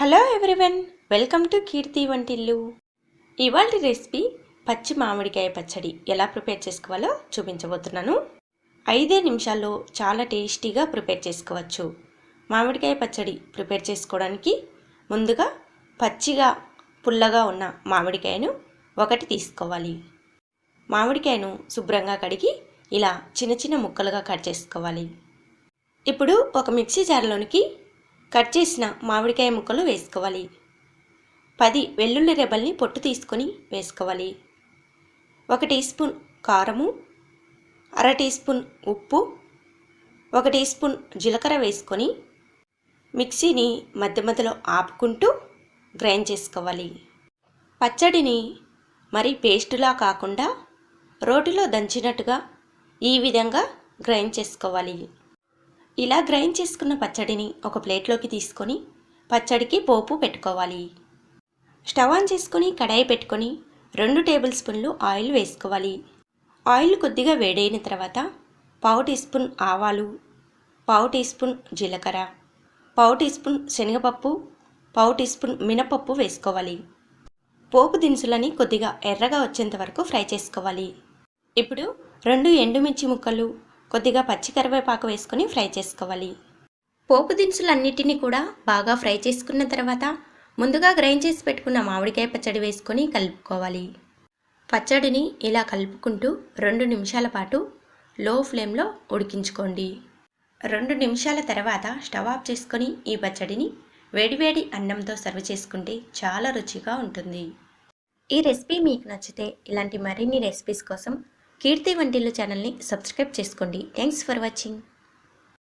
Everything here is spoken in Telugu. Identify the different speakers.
Speaker 1: Hello everyone welcome to Keerthi వంటిల్లు ఇవాళ రెసిపీ పచ్చి మామిడికాయ పచ్చడి ఎలా ప్రిపేర్ చేసుకోవాలో చూపించబోతున్నాను. ఐదే నిమిషాల్లో చాలా టేస్టీగా ప్రిపేర్ చేసుకోవచ్చు. మామిడికాయ పచ్చడి ప్రిపేర్ చేసుకోవడానికి ముందుగా పచ్చిగా పుల్లగా ఉన్న మామిడికాయను ఒకటి తీసుకోవాలి. మామిడికాయను శుభ్రంగా కడిగి ఇలా చిన్న చిన్న ముక్కలుగా కట్ చేసుకోవాలి. ఇప్పుడు ఒక మిక్సీ జార్లోనికి కట్ చేసిన మామిడికాయ ముక్కలు వేసుకోవాలి. పది వెల్లుల్లి రెబ్బల్ని పొట్టు తీసుకొని వేసుకోవాలి. ఒక టీ స్పూన్ కారము అర టీ స్పూన్ ఉప్పు ఒక టీ స్పూన్ జీలకర్ర వేసుకొని మిక్సీని మధ్య మధ్యలో ఆపుకుంటూ గ్రైండ్ చేసుకోవాలి. పచ్చడిని మరి పేస్టులా కాకుండా రోటిలో దంచినట్టుగా ఈ విధంగా గ్రైండ్ చేసుకోవాలి. ఇలా గ్రైండ్ చేసుకున్న పచ్చడిని ఒక ప్లేట్లోకి తీసుకొని పచ్చడికి పోపు పెట్టుకోవాలి. స్టవ్ ఆన్ చేసుకొని కడాయి పెట్టుకొని రెండు టేబుల్ స్పూన్లు ఆయిల్ వేసుకోవాలి. ఆయిల్ కొద్దిగా వేడైన తర్వాత పావు టీ స్పూన్ ఆవాలు పావు టీ స్పూన్ జీలకర్ర పావు టీ స్పూన్ శనగపప్పు పావు టీ స్పూన్ మినపప్పు వేసుకోవాలి. పోపు దినుసులని కొద్దిగా ఎర్రగా వచ్చేంత వరకు ఫ్రై చేసుకోవాలి. ఇప్పుడు రెండు ఎండుమిర్చి ముక్కలు కొద్దిగా పచ్చి కరివేపాకు వేసుకొని ఫ్రై చేసుకోవాలి. పోపు దినుసులన్నిటినీ కూడా బాగా ఫ్రై చేసుకున్న తర్వాత ముందుగా గ్రైండ్ చేసి పెట్టుకున్న మామిడికాయ పచ్చడి వేసుకొని కలుపుకోవాలి. పచ్చడిని ఇలా కలుపుకుంటూ రెండు నిమిషాల పాటు లో ఫ్లేమ్లో ఉడికించుకోండి. రెండు నిమిషాల తర్వాత స్టవ్ ఆఫ్ చేసుకొని ఈ పచ్చడిని వేడివేడి అన్నంతో సర్వ్ చేసుకుంటే చాలా రుచిగా ఉంటుంది. ఈ రెసిపీ మీకు నచ్చితే ఇలాంటి మరిన్ని రెసిపీస్ కోసం కీర్తి వంటిల్లు ఛానల్ని సబ్స్క్రైబ్ చేసుకోండి. Thanks for watching